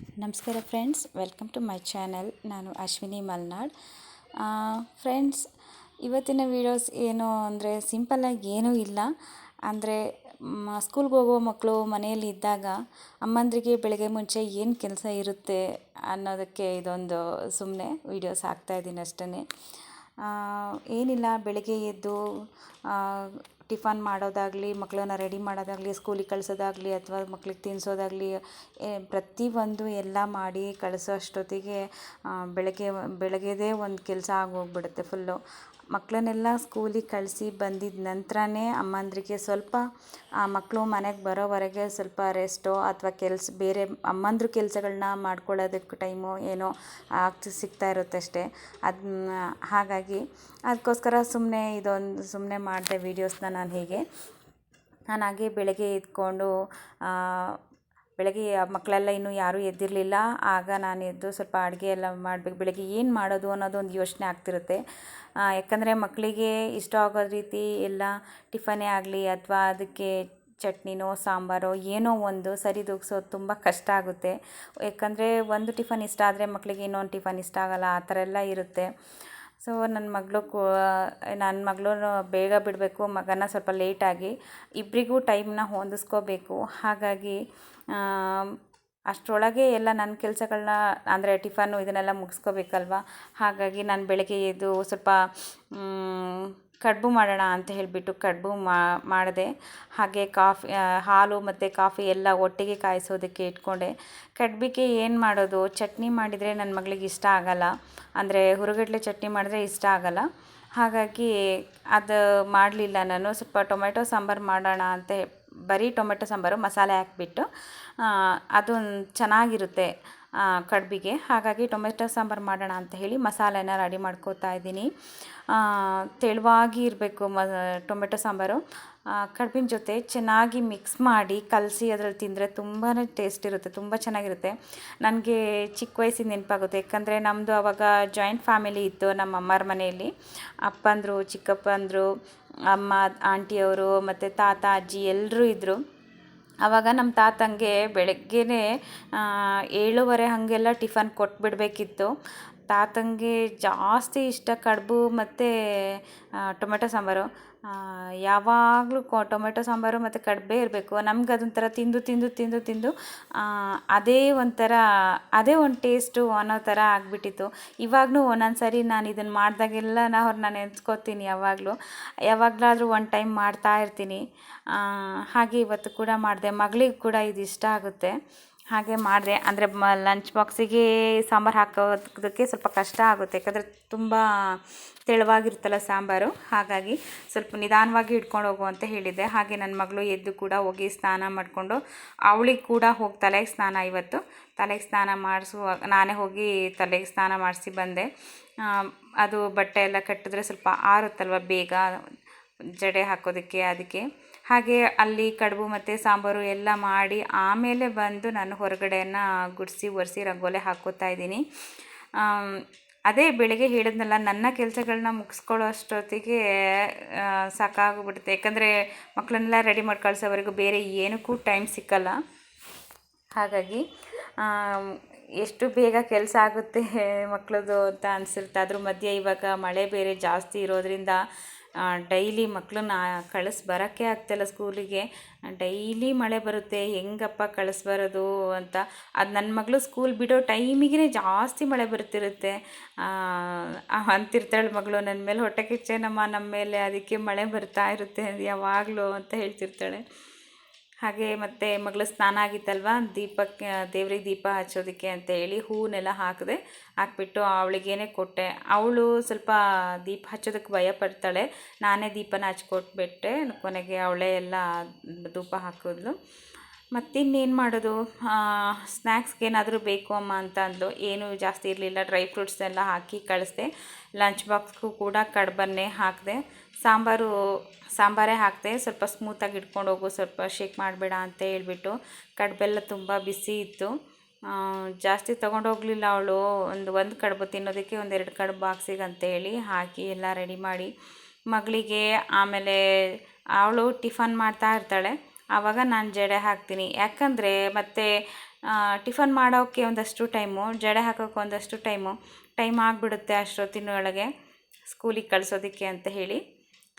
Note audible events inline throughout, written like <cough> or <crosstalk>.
ನಮಸ್ಕಾರ friends welcome to my channel ನಾನು Ashwini Malnad. Friends, ಇವತ್ತಿನ ವೀಡಿಯೋಸ್ ಏನು ಅಂದರೆ ಸಿಂಪಲ್ಲಾಗಿ ಏನೂ ಇಲ್ಲ. ಅಂದರೆ ಸ್ಕೂಲ್ಗೆ ಹೋಗೋ ಮಕ್ಕಳು ಮನೆಯಲ್ಲಿ ಇದ್ದಾಗ ಅಮ್ಮಂದ್ರಿಗೆ ಬೆಳಗ್ಗೆ ಮುಂಚೆ ಏನು ಕೆಲಸ ಇರುತ್ತೆ ಅನ್ನೋದಕ್ಕೆ ಇದೊಂದು ಸುಮ್ಮನೆ ವೀಡಿಯೋಸ್ ಹಾಕ್ತಾಯಿದ್ದೀನಿ ಅಷ್ಟೇ ಏನಿಲ್ಲ, ಬೆಳಗ್ಗೆ ಎದ್ದು ಟಿಫನ್ ಮಾಡೋದಾಗಲಿ ಮಕ್ಕಳನ್ನ ರೆಡಿ ಮಾಡೋದಾಗಲಿ ಸ್ಕೂಲಿಗೆ ಕಳಿಸೋದಾಗಲಿ ಅಥವಾ ಮಕ್ಳಿಗೆ ತಿನ್ನಿಸೋದಾಗಲಿ ಪ್ರತಿಯೊಂದು ಎಲ್ಲ ಮಾಡಿ ಕಳಿಸೋ ಅಷ್ಟೊತ್ತಿಗೆ ಬೆಳಗ್ಗೆ, ಬೆಳಗ್ಗೆದೇ ಒಂದು ಕೆಲಸ ಆಗೋಗ್ಬಿಡುತ್ತೆ ಫುಲ್ಲು ಮಕ್ಕಳನ್ನೆಲ್ಲ ಸ್ಕೂಲಿಗೆ ಕಳಿಸಿ ಬಂದಿದ್ದ ನಂತರನೇ ಅಮ್ಮಂದ್ರಿಗೆ ಸ್ವಲ್ಪ, ಆ ಮಕ್ಕಳು ಮನೆಗೆ ಬರೋವರೆಗೆ ಸ್ವಲ್ಪ ರೆಸ್ಟೋ ಅಥವಾ ಕೆಲ್ಸ, ಬೇರೆ ಅಮ್ಮಂದ್ರ ಕೆಲಸಗಳನ್ನ ಮಾಡ್ಕೊಳ್ಳೋದಕ್ಕೆ ಟೈಮು ಏನೋ ಆಗ್ತಿ ಸಿಗ್ತಾ ಇರುತ್ತೆ ಅಷ್ಟೇ. ಅದನ್ನ ಹಾಗಾಗಿ ಅದಕ್ಕೋಸ್ಕರ ಸುಮ್ಮನೆ ಇದೊಂದು ಸುಮ್ಮನೆ ಮಾಡಿದೆ ವೀಡಿಯೋಸ್ನ ನಾನು ಹೀಗೆ. ನಾನು ಹಾಗೆ ಬೆಳಗ್ಗೆ ಎದ್ಕೊಂಡು ಬೆಳಗ್ಗೆ ಮಕ್ಕಳೆಲ್ಲ ಇನ್ನೂ ಯಾರೂ ಎದ್ದಿರಲಿಲ್ಲ. ಆಗ ನಾನು ಎದ್ದು ಸ್ವಲ್ಪ ಅಡುಗೆ ಎಲ್ಲ ಮಾಡಬೇಕು. ಬೆಳಗ್ಗೆ ಏನು ಮಾಡೋದು ಅನ್ನೋದು ಒಂದು ಯೋಚನೆ ಆಗ್ತಿರುತ್ತೆ. ಯಾಕಂದರೆ ಮಕ್ಕಳಿಗೆ ಇಷ್ಟ ಆಗೋ ರೀತಿ ಎಲ್ಲ ಟಿಫನೇ ಆಗಲಿ ಅಥವಾ ಅದಕ್ಕೆ ಚಟ್ನಿನೋ, ಸಾಂಬಾರೋ ಏನೋ ಒಂದು ಸರಿದೂಗಿಸೋದು ತುಂಬ ಕಷ್ಟ ಆಗುತ್ತೆ. ಯಾಕಂದರೆ ಒಂದು ಟಿಫನ್ ಇಷ್ಟ ಆದರೆ ಮಕ್ಕಳಿಗೆ ಇನ್ನೊಂದು ಟಿಫನ್ ಇಷ್ಟ ಆಗೋಲ್ಲ. ಆ ಥರ ಎಲ್ಲ ಇರುತ್ತೆ. ಸೊ ನನ್ನ ಮಗಳು ನನ್ನ ಮಗಳು ಬೇಗ ಬಿಡಬೇಕು, ಮಗನ ಸ್ವಲ್ಪ ಲೇಟಾಗಿ ಇಬ್ಬರಿಗೂ ಟೈಮ್ನ ಹೊಂದಿಸ್ಕೋಬೇಕು. ಹಾಗಾಗಿ ಅಷ್ಟರೊಳಗೆ ಎಲ್ಲ ನನ್ನ ಕೆಲಸಗಳನ್ನ ಅಂದರೆ ಟಿಫನ್ನು ಇದನ್ನೆಲ್ಲ ಮುಗಿಸ್ಕೋಬೇಕಲ್ವ? ಹಾಗಾಗಿ ನಾನು ಬೆಳಗ್ಗೆ ಎದ್ದು ಸ್ವಲ್ಪ ಕಡುಬು ಮಾಡೋಣ ಅಂತ ಹೇಳಿಬಿಟ್ಟು ಕಡುಬು ಮಾಡಿದೆ. ಹಾಗೆ ಕಾಫಿ ಹಾಲು ಮತ್ತು ಕಾಫಿ ಎಲ್ಲ ಒಟ್ಟಿಗೆ ಕಾಯಿಸೋದಕ್ಕೆ ಇಟ್ಕೊಂಡೆ. ಕಡ್ಬಿಗೆ ಏನು ಮಾಡೋದು? ಚಟ್ನಿ ಮಾಡಿದರೆ ನನ್ನ ಮಗಳಿಗೆ ಇಷ್ಟ ಆಗಲ್ಲ. ಅಂದರೆ ಹುರುಗಡ್ಲೆ ಚಟ್ನಿ ಮಾಡಿದ್ರೆ ಇಷ್ಟ ಆಗಲ್ಲ. ಹಾಗಾಗಿ ಅದು ಮಾಡಲಿಲ್ಲ ನಾನು. ಸ್ವಲ್ಪ ಟೊಮೆಟೊ ಸಾಂಬಾರು ಮಾಡೋಣ ಅಂತ ಬರೀ ಟೊಮೆಟೊ ಸಾಂಬಾರು, ಮಸಾಲೆ ಹಾಕಿಬಿಟ್ಟು ಅದು ಚೆನ್ನಾಗಿರುತ್ತೆ. ಕಡುಬಿಗೆ. ಹಾಗಾಗಿ ಟೊಮೆಟೊ ಸಾಂಬಾರು ಮಾಡೋಣ ಅಂತ ಹೇಳಿ ಮಸಾಲೆನ ರೆಡಿ ಮಾಡ್ಕೋತಾ ಇದ್ದೀನಿ. ತೆಳುವಾಗಿ ಇರಬೇಕು ಮ, ಟೊಮೆಟೊ ಸಾಂಬಾರು. ಕಡ್ಬಿನ ಜೊತೆ ಚೆನ್ನಾಗಿ ಮಿಕ್ಸ್ ಮಾಡಿ ಕಲಸಿ ಅದರಲ್ಲಿ ತಿಂದರೆ ತುಂಬಾ ಟೇಸ್ಟ್ ಇರುತ್ತೆ, ತುಂಬ ಚೆನ್ನಾಗಿರುತ್ತೆ. ನನಗೆ ಚಿಕ್ಕ ವಯಸ್ಸಿನ ನೆನಪಾಗುತ್ತೆ, ಯಾಕಂದರೆ ನಮ್ಮದು ಆವಾಗ ಜಾಯಿಂಟ್ ಫ್ಯಾಮಿಲಿ ಇತ್ತು ನಮ್ಮ ಅಮ್ಮರ ಮನೆಯಲ್ಲಿ. ಅಪ್ಪಂದರು ಚಿಕ್ಕಪ್ಪಂದರು ಅಮ್ಮ, ಆಂಟಿಯವರು, ಮತ್ತು ತಾತ, ಅಜ್ಜಿ ಎಲ್ಲರೂ ಇದ್ದರು ಆವಾಗ ನಮ್ಮ ತಾತಂಗೆ ಬೆಳಗ್ಗೆನೇ ಏಳುವರೆ ಹಾಗೆಲ್ಲ ಟಿಫನ್ ಕೊಟ್ಬಿಡಬೇಕಿತ್ತು. ತಾತಂಗೆ ಜಾಸ್ತಿ ಇಷ್ಟ ಕಡುಬು ಮತ್ತು ಟೊಮೆಟೊ ಸಾಂಬಾರು. ಯಾವಾಗಲೂ ಕೊ, ಟೊಮೆಟೊ ಸಾಂಬಾರು ಮತ್ತು ಕಡುಬೇ ಇರಬೇಕು. ನಮ್ಗೆ ಅದೊಂಥರ ತಿಂದು ತಿಂದು ತಿಂದು ತಿಂದು ಅದೇ ಒಂಥರ, ಅದೇ ಒಂದು ಟೇಸ್ಟು ಅನ್ನೋ ಥರ ಆಗಿಬಿಟ್ಟಿತ್ತು. ಇವಾಗಲೂ ಒಂದೊಂದು ಸಾರಿ ನಾನು ಇದನ್ನು ಮಾಡಿದಾಗೆಲ್ಲ ನಾ ಅವ್ರನ್ನ ನೆನೆಸ್ಕೋತೀನಿ ಯಾವಾಗಲೂ. ಯಾವಾಗಲಾದರೂ ಒನ್ ಟೈಮ್ ಮಾಡ್ತಾ ಇರ್ತೀನಿ. ಹಾಗೆ ಇವತ್ತು ಕೂಡ ಮಾಡಿದೆ. ಮಗಳಿಗೆ ಕೂಡ ಇದು ಇಷ್ಟ ಆಗುತ್ತೆ. ಹಾಗೆ ಮಾಡಿದೆ. ಅಂದರೆ ಮ ಲಂಚ್ ಬಾಕ್ಸಿಗೆ ಸಾಂಬಾರು ಹಾಕೋದಕ್ಕೆ ಸ್ವಲ್ಪ ಕಷ್ಟ ಆಗುತ್ತೆ. ಯಾಕಂದರೆ ತುಂಬ ತೆಳುವಾಗಿರುತ್ತಲ್ಲ ಸಾಂಬಾರು. ಹಾಗಾಗಿ ಸ್ವಲ್ಪ ನಿಧಾನವಾಗಿ ಹಿಡ್ಕೊಂಡು ಹೋಗು ಅಂತ ಹೇಳಿದ್ದೆ. ಹಾಗೆ ನನ್ನ ಮಗಳು ಎದ್ದು ಕೂಡ ಹೋಗಿ ಸ್ನಾನ ಮಾಡಿಕೊಂಡು ಅವಳಿಗೆ ಕೂಡ ಹೋಗಿ ತಲೆಗೆ ಸ್ನಾನ ಇವತ್ತು. ತಲೆಗೆ ಸ್ನಾನ ಮಾಡಿಸುವಾಗ ನಾನೇ ಹೋಗಿ ತಲೆಗೆ ಸ್ನಾನ ಮಾಡಿಸಿ ಬಂದೆ. ಅದು ಬಟ್ಟೆ ಎಲ್ಲ ಕಟ್ಟಿದ್ರೆ ಸ್ವಲ್ಪ ಆರುತ್ತಲ್ವ ಬೇಗ? ಜಡೆ ಹಾಕೋದಕ್ಕೆ, ಅದಕ್ಕೆ. ಹಾಗೆ ಅಲ್ಲಿ ಕಡುಬು ಮತ್ತು ಸಾಂಬಾರು ಎಲ್ಲ ಮಾಡಿ ಆಮೇಲೆ ಬಂದು ನಾನು ಹೊರಗಡೆಯನ್ನು ಗುಡಿಸಿ, ಒರೆಸಿ ರಂಗೋಲೆ ಹಾಕೋತಾ ಇದ್ದೀನಿ. ಅದೇ ಬೆಳಿಗ್ಗೆ ಹೇಳಿದ್ನಲ್ಲ, ನನ್ನ ಕೆಲಸಗಳನ್ನ ಮುಗಿಸ್ಕೊಳ್ಳೋ ಅಷ್ಟೊತ್ತಿಗೆ ಸಾಕಾಗ್ಬಿಡುತ್ತೆ. ಯಾಕಂದರೆ ಮಕ್ಕಳನ್ನೆಲ್ಲ ರೆಡಿ ಮಾಡಿ ಕಳ್ಸೋವರೆಗೂ ಬೇರೆ ಏನಕ್ಕೂ ಟೈಮ್ ಸಿಕ್ಕಲ್ಲ. ಹಾಗಾಗಿ ಎಷ್ಟು ಬೇಗ ಕೆಲಸ ಆಗುತ್ತೆ ಮಕ್ಕಳದು ಅಂತ ಅನಿಸಿರುತ್ತೆ ಅದ್ರ ಮಧ್ಯೆ ಇವಾಗ ಮಳೆ ಬೇರೆ ಜಾಸ್ತಿ ಇರೋದರಿಂದ ಡೈಲಿ ಮಕ್ಕಳನ್ನ ಕಳಿಸಿ ಬರೋಕ್ಕೆ ಆಗ್ತಿಲ್ಲ ಸ್ಕೂಲಿಗೆ. ಡೈಲಿ ಮಳೆ ಬರುತ್ತೆ, ಹೆಂಗಪ್ಪ ಕಳಿಸ್ಬರೋದು ಅಂತ. ಅದು ನನ್ನ ಮಗಳು ಸ್ಕೂಲ್ ಬಿಡೋ ಟೈಮಿಗೆ ಜಾಸ್ತಿ ಮಳೆ ಬರ್ತಿರುತ್ತೆ. ಅಂತಿರ್ತಾಳೆ ಮಗಳು ನನ್ನ ಮೇಲೆ ಹೊಟ್ಟೆ ಕಿಚ್ಚೇನಮ್ಮ ನಮ್ಮ ಮೇಲೆ ಅದಕ್ಕೆ ಮಳೆ ಬರ್ತಾ ಇರುತ್ತೆ ಯಾವಾಗಲೂ ಅಂತ ಹೇಳ್ತಿರ್ತಾಳೆ. ಹಾಗೆ ಮತ್ತು ಮಗಳು ಸ್ನಾನ ಆಗಿತ್ತಲ್ವ? ದೀಪಕ್ಕೆ, ದೇವ್ರಿಗೆ ದೀಪ ಹಚ್ಚೋದಕ್ಕೆ ಅಂತ ಹೇಳಿ ಹೂವನ್ನೆಲ್ಲ ಹಾಕಿದೆ ಹಾಕ್ಬಿಟ್ಟು ಅವಳಿಗೇನೆ ಕೊಟ್ಟೆ. ಅವಳು ಸ್ವಲ್ಪ ದೀಪ ಹಚ್ಚೋದಕ್ಕೆ ಭಯ ಪಡ್ತಾಳೆ. ನಾನೇ ದೀಪನ ಹಚ್ಕೊಟ್ಬಿಟ್ಟೆ. ಕೊನೆಗೆ ಅವಳೇ ಎಲ್ಲ ಧೂಪ ಹಾಕಿದ್ಲು. ಮತ್ತಿನ್ನೇನು ಮಾಡೋದು? ಸ್ನ್ಯಾಕ್ಸ್ಗೆ ಏನಾದರೂ ಬೇಕು ಅಮ್ಮ ಅಂತ ಅಂದ್ಲು ಏನೂ ಜಾಸ್ತಿ ಇರಲಿಲ್ಲ. ಡ್ರೈ ಫ್ರೂಟ್ಸ್ ಎಲ್ಲ ಹಾಕಿ ಕಳಿಸ್ದೆ. ಲಂಚ್ ಬಾಕ್ಸ್ಗೂ ಕೂಡ ಕಡುಬನ್ನೇ ಹಾಕಿದೆ. ಸಾಂಬಾರು, ಸಾಂಬಾರೇ ಹಾಕಿದೆ. ಸ್ವಲ್ಪ ಸ್ಮೂತಾಗಿ ಇಟ್ಕೊಂಡು ಹೋಗು ಸ್ವಲ್ಪ ಶೇಕ್ ಮಾಡಬೇಡ ಅಂತ ಹೇಳಿಬಿಟ್ಟು ಕಡುಬೆಲ್ಲ ತುಂಬ ಬಿಸಿ ಇತ್ತು. ಜಾಸ್ತಿ ತೊಗೊಂಡೋಗಲಿಲ್ಲ ಅವಳು. ಒಂದು ಒಂದು ಕಡುಬು ತಿನ್ನೋದಕ್ಕೆ ಒಂದೆರಡು ಕಡುಬು ಬಾಕ್ಸಿಗೆ ಅಂತೇಳಿ ಹಾಕಿ ಎಲ್ಲ ರೆಡಿ ಮಾಡಿ ಮಗಳಿಗೆ ಆಮೇಲೆ ಅವಳು ಟಿಫನ್ ಮಾಡ್ತಾ ಇರ್ತಾಳೆ. ಆವಾಗ ನಾನು ಜಡೆ ಹಾಕ್ತೀನಿ. ಯಾಕಂದರೆ ಮತ್ತು ಟಿಫನ್ ಮಾಡೋಕ್ಕೆ ಒಂದಷ್ಟು ಟೈಮು, ಜಡೆ ಹಾಕೋಕ್ಕೆ ಒಂದಷ್ಟು ಟೈಮು, ಟೈಮ್ ಆಗಿಬಿಡುತ್ತೆ ಅಷ್ಟೊತ್ತಿನೊಳಗೆ ಸ್ಕೂಲಿಗೆ ಕಳಿಸೋದಕ್ಕೆ ಅಂತ ಹೇಳಿ.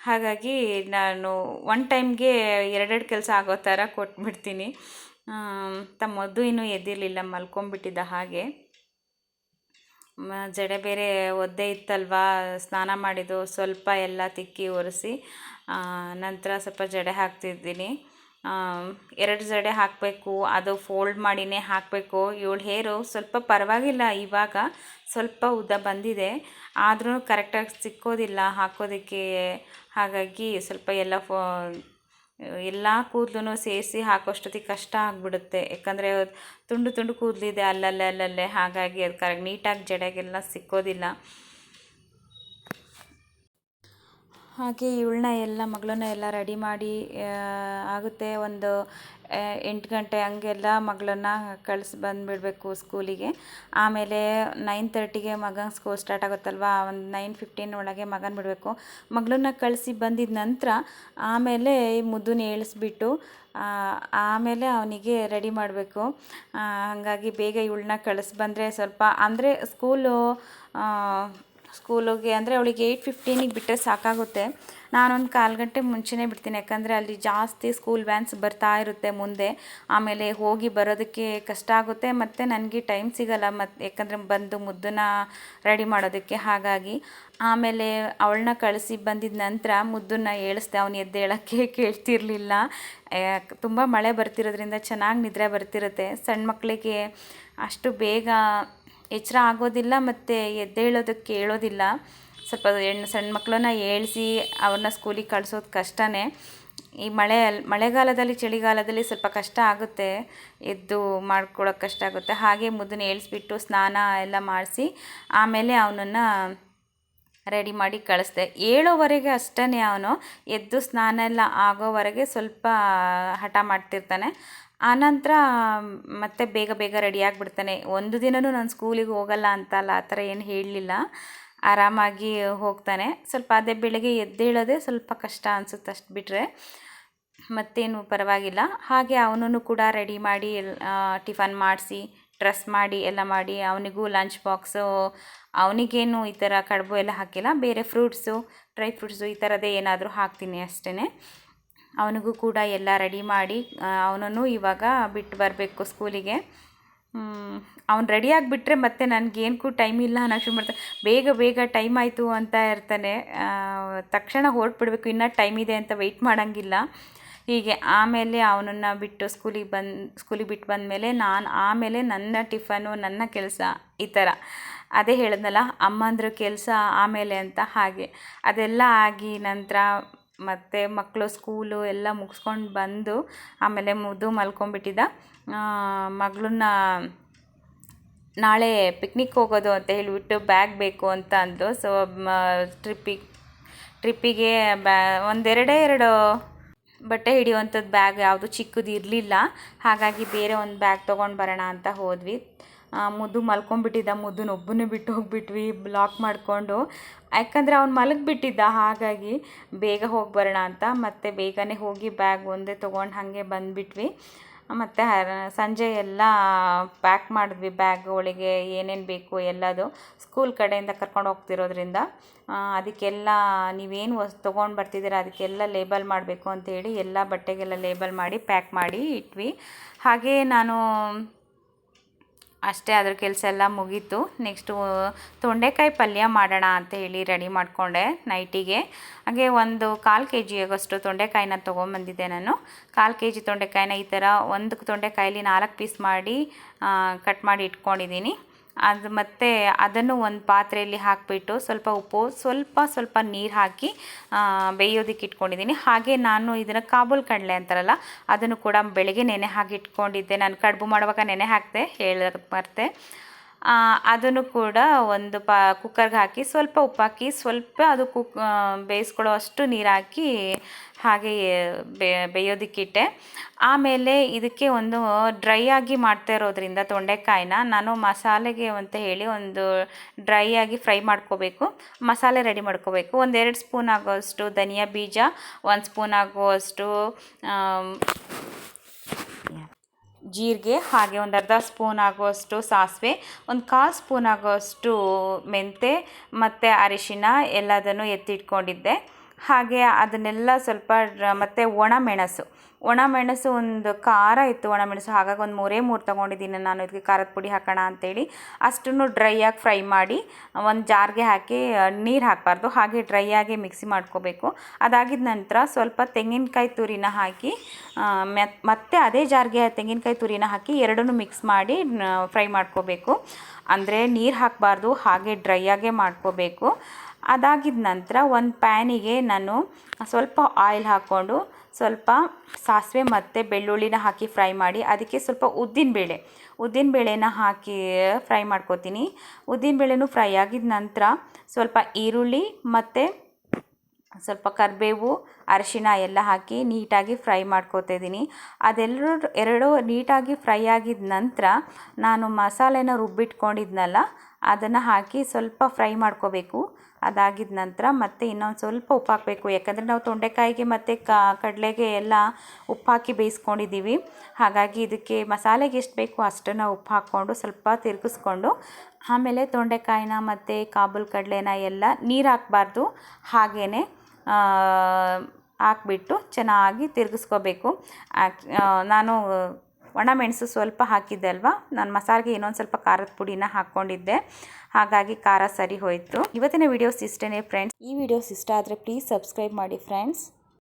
ಹಾಗಾಗಿ ನಾನು ಒನ್ ಟೈಮ್ಗೆ ಎರಡೆರಡು ಕೆಲಸ ಆಗೋ ಥರ ಕೊಟ್ಬಿಡ್ತೀನಿ. ತಮ್ಮ ಮದ್ದು ಇನ್ನೂ ಎದ್ದಿರಲಿಲ್ಲ ಮಲ್ಕೊಂಬಿಟ್ಟಿದ್ದ ಹಾಗೆ. ಜಡೆ ಬೇರೆ ಒದ್ದೆ ಇತ್ತಲ್ವಾ, ಸ್ನಾನ ಮಾಡಿದ್ದು ಸ್ವಲ್ಪ ಎಲ್ಲ ತಿಕ್ಕಿ ಒರೆಸಿ ನಂತರ ಸ್ವಲ್ಪ ಜಡೆ ಹಾಕ್ತಿದ್ದೀನಿ. ಎರಡು ಜಡೆ ಹಾಕಬೇಕು, ಅದು ಫೋಲ್ಡ್ ಮಾಡಿನೇ ಹಾಕಬೇಕು. ಇವಳು ಹೇರು, ಸ್ವಲ್ಪ ಪರವಾಗಿಲ್ಲ, ಇವಾಗ ಸ್ವಲ್ಪ ಉದ್ದ ಬಂದಿದೆ. ಆದರೂ ಕರೆಕ್ಟಾಗಿ ಸಿಕ್ಕೋದಿಲ್ಲ ಹಾಕೋದಕ್ಕೆ. ಹಾಗಾಗಿ ಸ್ವಲ್ಪ ಎಲ್ಲ ಫೋ, ಎಲ್ಲ ಕೂದಲು ಸೇರಿಸಿ ಹಾಕೋಷ್ಟೊತ್ತಿಗೆ ಕಷ್ಟ ಆಗಿಬಿಡುತ್ತೆ. ಯಾಕಂದರೆ ತುಂಡು ತುಂಡು ಕೂದಲಿದೆ ಅಲ್ಲಲ್ಲೇ ಅಲ್ಲಲ್ಲೇ ಹಾಗಾಗಿ ಅದು ಕರೆಕ್ಟ್ ನೀಟಾಗಿ ಜಡೆಗೆಲ್ಲ ಸಿಕ್ಕೋದಿಲ್ಲ. ಹಾಗೆ ಇವಳನ್ನ ಎಲ್ಲ, ಮಗಳನ್ನ ಎಲ್ಲ ರೆಡಿ ಮಾಡಿ ಆಗುತ್ತೆ ಒಂದು ಎಂಟು ಗಂಟೆ ಹಂಗೆಲ್ಲ ಮಗಳನ್ನ ಕಳಿಸಿ ಬಂದುಬಿಡ್ಬೇಕು ಸ್ಕೂಲಿಗೆ ಆಮೇಲೆ ನೈನ್ ತರ್ಟಿಗೆ ಮಗನ ಸ್ಕೂಲ್ ಸ್ಟಾರ್ಟ್ ಆಗುತ್ತಲ್ವ? ಒಂದು ನೈನ್ ಫಿಫ್ಟೀನ್ ಒಳಗೆ ಮಗನ ಬಿಡಬೇಕು. ಮಗಳನ್ನ ಕಳಿಸಿ ಬಂದಿದ ನಂತರ ಆಮೇಲೆ ಮುದ್ದುನ ಏಳಿಸ್ಬಿಟ್ಟು ಆಮೇಲೆ ಅವನಿಗೆ ರೆಡಿ ಮಾಡಬೇಕು. ಹಾಗಾಗಿ ಬೇಗ ಇವಳನ್ನ ಕಳಿಸ್ಬಂದರೆ ಸ್ವಲ್ಪ, ಅಂದರೆ ಸ್ಕೂಲು ಸ್ಕೂಲಿಗೆ ಅಂದರೆ ಅವಳಿಗೆ ಏಯ್ಟ್ ಫಿಫ್ಟೀನಿಗೆ ಬಿಟ್ಟರೆ ಸಾಕಾಗುತ್ತೆ. ನಾನೊಂದು ಕಾಲು ಗಂಟೆ ಮುಂಚೆನೇ ಬಿಡ್ತೀನಿ. ಯಾಕಂದರೆ ಅಲ್ಲಿ ಜಾಸ್ತಿ ಸ್ಕೂಲ್ ವ್ಯಾನ್ಸ್ ಬರ್ತಾ ಇರುತ್ತೆ ಮುಂದೆ. ಆಮೇಲೆ ಹೋಗಿ ಬರೋದಕ್ಕೆ ಕಷ್ಟ ಆಗುತ್ತೆ. ಮತ್ತು ನನಗೆ ಟೈಮ್ ಸಿಗಲ್ಲ. ಮತ್ತು ಯಾಕಂದರೆ ಬಂದು ಮುದ್ದನ್ನ ರೆಡಿ ಮಾಡೋದಕ್ಕೆ ಹಾಗಾಗಿ. ಆಮೇಲೆ ಅವಳನ್ನ ಕಳಿಸಿ ಬಂದಿದ್ದ ನಂತರ ಮುದ್ದನ್ನ ಏಳಿಸ್ದೆ. ಅವನು ಎದ್ದೇಳೋಕ್ಕೆ <laughs> ಕೇಳ್ತಿರ್ಲಿಲ್ಲ. ತುಂಬ ಮಳೆ ಬರ್ತಿರೋದ್ರಿಂದ ಚೆನ್ನಾಗಿ ನಿದ್ರೆ ಬರ್ತಿರುತ್ತೆ. ಸಣ್ಣ ಮಕ್ಕಳಿಗೆ ಅಷ್ಟು ಬೇಗ ಎಚ್ಚರ ಆಗೋದಿಲ್ಲ ಮತ್ತು ಎದ್ದೇಳೋದಕ್ಕೆ ಕೇಳೋದಿಲ್ಲ. ಸ್ವಲ್ಪ ಹೆಣ್ಣು ಸಣ್ಣ ಮಕ್ಕಳನ್ನ ಏಳಿಸಿ ಅವ್ರನ್ನ ಸ್ಕೂಲಿಗೆ ಕಳಿಸೋದು ಕಷ್ಟನೇ. ಈ ಮಳೆ ಮಳೆಗಾಲದಲ್ಲಿ, ಚಳಿಗಾಲದಲ್ಲಿ ಸ್ವಲ್ಪ ಕಷ್ಟ ಆಗುತ್ತೆ. ಎದ್ದು ಮಾಡ್ಕೊಳ್ಳೋಕೆ ಕಷ್ಟ ಆಗುತ್ತೆ. ಹಾಗೆ ಮುದ್ದನ್ನ ಏಳಿಸ್ಬಿಟ್ಟು ಸ್ನಾನ ಎಲ್ಲ ಮಾಡಿಸಿ ಆಮೇಲೆ ಅವನನ್ನು ರೆಡಿ ಮಾಡಿ ಕಳಿಸ್ದೆ. ಏಳೋವರೆಗೆ ಅಷ್ಟೇ ಅವನು. ಎದ್ದು ಸ್ನಾನ ಎಲ್ಲ ಆಗೋವರೆಗೆ ಸ್ವಲ್ಪ ಹಠ ಮಾಡ್ತಿರ್ತಾನೆ. ಆನಂತರ, ಮತ್ತೆ ಬೇಗ ಬೇಗ ರೆಡಿಯಾಗಿಬಿಡ್ತಾನೆ ಒಂದು ದಿನವೂ ನಾನು ಸ್ಕೂಲಿಗೆ ಹೋಗಲ್ಲ ಅಂತಲ್ಲ, ಆ ಥರ ಏನು ಹೇಳಲಿಲ್ಲ. ಆರಾಮಾಗಿ ಹೋಗ್ತಾನೆ. ಸ್ವಲ್ಪ ಅದೇ ಬೆಳಗ್ಗೆ ಎದ್ದೇಳೋದೇ ಸ್ವಲ್ಪ ಕಷ್ಟ ಅನಿಸುತ್ತೆ ಅಷ್ಟು ಬಿಟ್ಟರೆ ಮತ್ತೇನು ಪರವಾಗಿಲ್ಲ. ಹಾಗೆ ಅವನನ್ನು ಕೂಡ ರೆಡಿ ಮಾಡಿ ಟಿಫನ್ ಮಾಡಿಸಿ, ಡ್ರೆಸ್ ಮಾಡಿ, ಎಲ್ಲ ಮಾಡಿ, ಅವನಿಗೂ ಲಂಚ್ ಬಾಕ್ಸು, ಅವನಿಗೇನು ಈ ಥರ ಕಡುಬು ಎಲ್ಲ ಹಾಕಿಲ್ಲ. ಬೇರೆ ಫ್ರೂಟ್ಸು, ಡ್ರೈ ಫ್ರೂಟ್ಸು ಈ ಥರದ್ದೇ ಏನಾದರೂ ಹಾಕ್ತೀನಿ ಅಷ್ಟೇ ಅವನಿಗೂ ಕೂಡ ಎಲ್ಲ ರೆಡಿ ಮಾಡಿ ಅವನನ್ನು ಇವಾಗ ಬಿಟ್ಟು ಬರಬೇಕು ಸ್ಕೂಲಿಗೆ. ಅವ್ನು ರೆಡಿ ಆಗಿಬಿಟ್ರೆ ಮತ್ತೆ ನನಗೇನಕ್ಕೂ ಟೈಮ್ ಇಲ್ಲ ಅನ್ನೋಕೆ ಶುರು ಮಾಡ್ತಾನೆ ಬೇಗ ಬೇಗ ಟೈಮ್ ಆಯಿತು ಅಂತ ಇರ್ತಾನೆ. ತಕ್ಷಣ ಹೊರಟ್ಬಿಡ್ಬೇಕು. ಇನ್ನೂ ಟೈಮ್ ಇದೆ ಅಂತ ವೆಯ್ಟ್ ಮಾಡೋಂಗಿಲ್ಲ. ಹೀಗೆ ಆಮೇಲೆ ಅವನನ್ನು ಬಿಟ್ಟು ಸ್ಕೂಲಿಗೆ ಬಂದು, ಸ್ಕೂಲಿಗೆ ಬಿಟ್ಟು ಬಂದಮೇಲೆ ನಾನು ಆಮೇಲೆ ನನ್ನ ಟಿಫನು ನನ್ನ ಕೆಲಸ ಈ ಥರ ಅದೇ ಹೇಳಿದ್ನಲ್ಲ ಅಮ್ಮಂದ್ರ ಕೆಲಸ ಆಮೇಲೆ ಅಂತ ಹಾಗೆ. ಅದೆಲ್ಲ ಆಗಿ ನಂತರ ಮತ್ತು ಮಕ್ಕಳು ಸ್ಕೂಲು ಎಲ್ಲ ಮುಗಿಸ್ಕೊಂಡು ಬಂದು ಆಮೇಲೆ ಮುದ್ದು ಮಲ್ಕೊಂಡ್ಬಿಟ್ಟಿದ್ದ. ಮಗಳನ್ನ ನಾಳೆ ಪಿಕ್ನಿಕ್ ಹೋಗೋದು ಅಂತ ಹೇಳಿಬಿಟ್ಟು ಬ್ಯಾಗ್ ಬೇಕು ಅಂತ ಅಂದರು. ಸೊ ಟ್ರಿಪ್ಪಿಗೆ ಟ್ರಿಪ್ಪಿಗೆ ಬ್ಯಾ ಒಂದೆರಡೇ ಎರಡು ಬಟ್ಟೆ ಹಿಡಿಯುವಂಥದ್ದು ಬ್ಯಾಗ್ ಯಾವುದು ಚಿಕ್ಕದು ಇರಲಿಲ್ಲ. ಹಾಗಾಗಿ ಬೇರೆ ಒಂದು ಬ್ಯಾಗ್ ತೊಗೊಂಡು ಬರೋಣ ಅಂತ ಹೋದ್ವಿ. ಮುದ್ದು ಮಲ್ಕೊಂಡ್ಬಿಟ್ಟಿದ್ದ ಮುದ್ದನ್ನ ಒಬ್ಬನೇ ಬಿಟ್ಟು ಹೋಗ್ಬಿಟ್ವಿ ಬ್ಲಾಕ್ ಮಾಡಿಕೊಂಡು. ಯಾಕಂದರೆ ಅವ್ನು ಮಲಗಿಬಿಟ್ಟಿದ್ದ, ಹಾಗಾಗಿ ಬೇಗ ಹೋಗಿ ಬರೋಣ ಅಂತ. ಮತ್ತು ಬೇಗನೆ ಹೋಗಿ ಬ್ಯಾಗ್ ಒಂದೇ ತೊಗೊಂಡು ಹಾಗೆ ಬಂದುಬಿಟ್ವಿ. ಮತ್ತು ಸಂಜೆ ಎಲ್ಲ ಪ್ಯಾಕ್ ಮಾಡಿದ್ವಿ ಬ್ಯಾಗ್ ಒಳಗೆ ಏನೇನು ಬೇಕು ಎಲ್ಲದು. ಸ್ಕೂಲ್ ಕಡೆಯಿಂದ ಕರ್ಕೊಂಡು ಹೋಗ್ತಿರೋದ್ರಿಂದ ಅದಕ್ಕೆಲ್ಲ ನೀವೇನು ವಸ್, ತೊಗೊಂಡು ಬರ್ತಿದ್ದೀರ, ಅದಕ್ಕೆಲ್ಲ ಲೇಬಲ್ ಮಾಡಬೇಕು ಅಂತೇಳಿ ಎಲ್ಲ ಬಟ್ಟೆಗೆಲ್ಲ ಲೇಬಲ್ ಮಾಡಿ ಪ್ಯಾಕ್ ಮಾಡಿ ಇಟ್ವಿ. ಹಾಗೇ ನಾನು ಅಷ್ಟೇ ಅದ್ರ ಕೆಲಸ ಎಲ್ಲ ಮುಗೀತು. ನೆಕ್ಸ್ಟು ತೊಂಡೆಕಾಯಿ ಪಲ್ಯ ಮಾಡೋಣ ಅಂತ ಹೇಳಿ ರೆಡಿ ಮಾಡಿಕೊಂಡೆ ನೈಟಿಗೆ ಹಾಗೆ ಒಂದು ಕಾಲು ಕೆ ಜಿಯಾಗಷ್ಟು ತೊಂಡೆಕಾಯಿನ ತೊಗೊಂಬಂದಿದ್ದೆ ನಾನು. ಕಾಲು ಕೆ ಜಿ ತೊಂಡೆಕಾಯಿನ ಈ ಥರ ಒಂದು ತೊಂಡೆಕಾಯಲ್ಲಿ ನಾಲ್ಕು ಪೀಸ್ ಮಾಡಿ ಕಟ್ ಮಾಡಿ ಇಟ್ಕೊಂಡಿದ್ದೀನಿ. ಅದು ಮತ್ತು ಅದನ್ನು ಒಂದು ಪಾತ್ರೆಯಲ್ಲಿ ಹಾಕಿಬಿಟ್ಟು ಸ್ವಲ್ಪ ಉಪ್ಪು, ಸ್ವಲ್ಪ ಸ್ವಲ್ಪ ನೀರು ಹಾಕಿ ಬೇಯೋದಕ್ಕೆ ಇಟ್ಕೊಂಡಿದ್ದೀನಿ. ಹಾಗೆ ನಾನು ಇದನ್ನು ಕಾಬೂಲ್ ಕಡಲೆ ಅಂತಾರಲ್ಲ, ಅದನ್ನು ಕೂಡ ಬೆಳಗ್ಗೆ ನೆನೆ ಹಾಕಿ ಇಟ್ಕೊಂಡಿದ್ದೆ. ನಾನು ಕಡುಬು ಮಾಡುವಾಗ ನೆನೆ ಹಾಕಿದೆ ಹೇಳಕ್ಕೆ ಮರೆತೆ. ಅದನ್ನು ಕೂಡ ಒಂದು ಪಾ ಕುಕ್ಕರ್ಗೆ ಹಾಕಿ ಸ್ವಲ್ಪ ಉಪ್ಪು ಹಾಕಿ ಸ್ವಲ್ಪ ಅದು ಕುಕ್ ಬೇಯಿಸ್ಕೊಳ್ಳೋ ಅಷ್ಟು ನೀರು ಹಾಕಿ ಹಾಗೆ ಬೇಯೋದಕ್ಕಿಟ್ಟೆ. ಆಮೇಲೆ ಇದಕ್ಕೆ ಒಂದು ಡ್ರೈ ಆಗಿ ಮಾಡ್ತಾ ಇರೋದ್ರಿಂದ ತೊಂಡೆಕಾಯಿನ ನಾನು ಮಸಾಲೆಗೆ ಅಂತ ಹೇಳಿ ಒಂದು ಡ್ರೈ ಆಗಿ ಫ್ರೈ ಮಾಡ್ಕೋಬೇಕು. ಮಸಾಲೆ ರೆಡಿ ಮಾಡ್ಕೋಬೇಕು. ಒಂದೆರಡು ಸ್ಪೂನ್ ಆಗೋಷ್ಟು ಧನಿಯಾ ಬೀಜ, ಒಂದು ಸ್ಪೂನ್ ಆಗುವಷ್ಟು ಜೀರಿಗೆ, ಹಾಗೆ ಒಂದು ಅರ್ಧ ಸ್ಪೂನ್ ಆಗುವಷ್ಟು ಸಾಸಿವೆ, ಒಂದು ಕಾಲು ಸ್ಪೂನ್ ಆಗುವಷ್ಟು ಮೆಂತೆ ಮತ್ತು ಅರಿಶಿನ ಎಲ್ಲದನ್ನು ಎತ್ತಿಟ್ಕೊಂಡಿದ್ದೆ. ಹಾಗೆ ಅದನ್ನೆಲ್ಲ ಸ್ವಲ್ಪ ಮತ್ತು ಒಣ ಒಣಮೆಣಸು ಒಣಮೆಣಸು ಒಂದು ಖಾರ ಇತ್ತು ಒಣಮೆಣಸು ಹಾಗಾಗಿ ಒಂದು ಮೂರೇ ಮೂರು ತೊಗೊಂಡಿದ್ದೀನಿ ನಾನು. ಇದಕ್ಕೆ ಖಾರದ ಪುಡಿ ಹಾಕೋಣ ಅಂತೇಳಿ ಅಷ್ಟನ್ನು ಆಗಿ ಫ್ರೈ ಮಾಡಿ, ಒಂದು ಜಾರ್ಗೆ ಹಾಕಿ ನೀರು ಹಾಕಬಾರ್ದು. ಹಾಗೆ ಡ್ರೈ ಆಗಿ ಮಿಕ್ಸಿ ಮಾಡ್ಕೋಬೇಕು. ಅದಾಗಿದ ನಂತರ ಸ್ವಲ್ಪ ತೆಂಗಿನಕಾಯಿ ತುರಿನ ಹಾಕಿ ಮತ್ತೆ ಅದೇ ಜಾರ್ಗೆ ತೆಂಗಿನಕಾಯಿ ತುರಿನ ಹಾಕಿ ಎರಡನ್ನೂ ಮಿಕ್ಸ್ ಮಾಡಿ ಫ್ರೈ ಮಾಡ್ಕೋಬೇಕು. ಅಂದರೆ ನೀರು ಹಾಕಬಾರ್ದು, ಹಾಗೆ ಡ್ರೈ ಆಗಿ ಮಾಡ್ಕೋಬೇಕು. ಅದಾಗಿದ ನಂತರ ಒಂದು ಪ್ಯಾನಿಗೆ ನಾನು ಸ್ವಲ್ಪ ಆಯಿಲ್ ಹಾಕ್ಕೊಂಡು ಸ್ವಲ್ಪ ಸಾಸಿವೆ ಮತ್ತು ಬೆಳ್ಳುಳ್ಳಿನ ಹಾಕಿ ಫ್ರೈ ಮಾಡಿ, ಅದಕ್ಕೆ ಸ್ವಲ್ಪ ಉದ್ದಿನಬೇಳೆ ಉದ್ದಿನಬೇಳೆನ ಹಾಕಿ ಫ್ರೈ ಮಾಡ್ಕೋತೀನಿ. ಉದ್ದಿನಬೇಳೆನೂ ಫ್ರೈ ಆಗಿದ ನಂತರ ಸ್ವಲ್ಪ ಈರುಳ್ಳಿ ಮತ್ತು ಸ್ವಲ್ಪ ಕರಿಬೇವು ಅರಿಶಿನ ಎಲ್ಲ ಹಾಕಿ ನೀಟಾಗಿ ಫ್ರೈ ಮಾಡ್ಕೋತಾ ಇದ್ದೀನಿ. ಅದೆಲ್ಲರೂ ಎರಡು ನೀಟಾಗಿ ಫ್ರೈ ಆಗಿದ ನಂತರ ನಾನು ಮಸಾಲೆನ ರುಬ್ಬಿಟ್ಕೊಂಡಿದ್ನಲ್ಲ, ಅದನ್ನು ಹಾಕಿ ಸ್ವಲ್ಪ ಫ್ರೈ ಮಾಡ್ಕೋಬೇಕು. ಅದಾಗಿದ ನಂತರ ಮತ್ತೆ ಇನ್ನೊಂದು ಸ್ವಲ್ಪ ಉಪ್ಪು ಹಾಕಬೇಕು. ಯಾಕಂದರೆ ನಾವು ತೊಂಡೆಕಾಯಿಗೆ ಮತ್ತು ಕಡಲೆಗೆ ಎಲ್ಲ ಉಪ್ಪು ಹಾಕಿ ಬೇಯಿಸ್ಕೊಂಡಿದ್ದೀವಿ. ಹಾಗಾಗಿ ಇದಕ್ಕೆ ಮಸಾಲೆಗೆ ಎಷ್ಟು ಬೇಕು ಅಷ್ಟನ್ನು ಉಪ್ಪು ಹಾಕ್ಕೊಂಡು ಸ್ವಲ್ಪ ತಿರುಗಿಸ್ಕೊಂಡು, ಆಮೇಲೆ ತೊಂಡೆಕಾಯಿನ ಮತ್ತು ಕಾಬೂಲ್ ಕಡಲೆನ ಎಲ್ಲ ನೀರು ಹಾಕಬಾರ್ದು. ಹಾಗೇ ಹಾಕ್ಬಿಟ್ಟು ಚೆನ್ನಾಗಿ ತಿರುಗಿಸ್ಕೋಬೇಕು. ನಾನು ಒಣಮೆಣಸು ಸ್ವಲ್ಪ ಹಾಕಿದ್ದೆ ಅಲ್ವಾ? ನಾನು ಮಸಾಲೆಗೆ ಇನ್ನೊಂದು ಸ್ವಲ್ಪ ಖಾರದ ಪುಡಿನ ಹಾಕ್ಕೊಂಡಿದ್ದೆ. ಹಾಗಾಗಿ ಖಾರ ಸರಿ ಹೋಯಿತು. ಇವತ್ತಿನ ವಿಡಿಯೋಸ್ ಇಷ್ಟೇ ಫ್ರೆಂಡ್ಸ್ ಈ ವಿಡಿಯೋಸ್ ಇಷ್ಟ ಆದರೆ ಪ್ಲೀಸ್ ಸಬ್ಸ್ಕ್ರೈಬ್ ಮಾಡಿ ಫ್ರೆಂಡ್ಸ್